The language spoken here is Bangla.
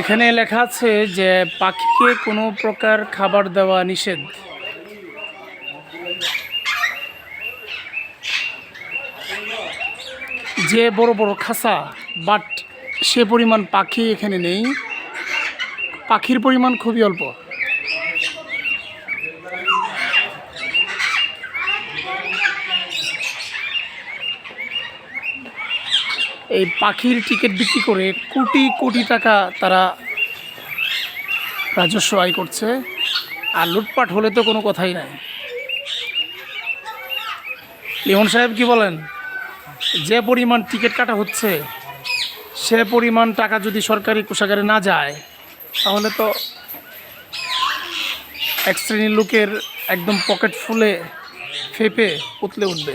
এখানে লেখা আছে যে পাখিকে কোনো প্রকার খাবার দেওয়া নিষেধ। যে বড় বড় খাসা বাট সে পরিমাণ পাখি এখানে নেই। পাখির পরিমাণ খুবই অল্প। এই পাখির টিকিট বিক্রি করে কোটি কোটি টাকা তারা রাজস্ব আয় করছে। আর লুটপাট হলে তো কোনো কথাই নাই। লিমন সাহেব কি বলেন? যে পরিমাণ টিকিট কাটা হচ্ছে, সে পরিমাণ টাকা যদি সরকারি কোষাগারে না যায়, তাহলে তো এক শ্রেণির লোকের একদম পকেট ফুলে ফেপে উতলে উঠবে।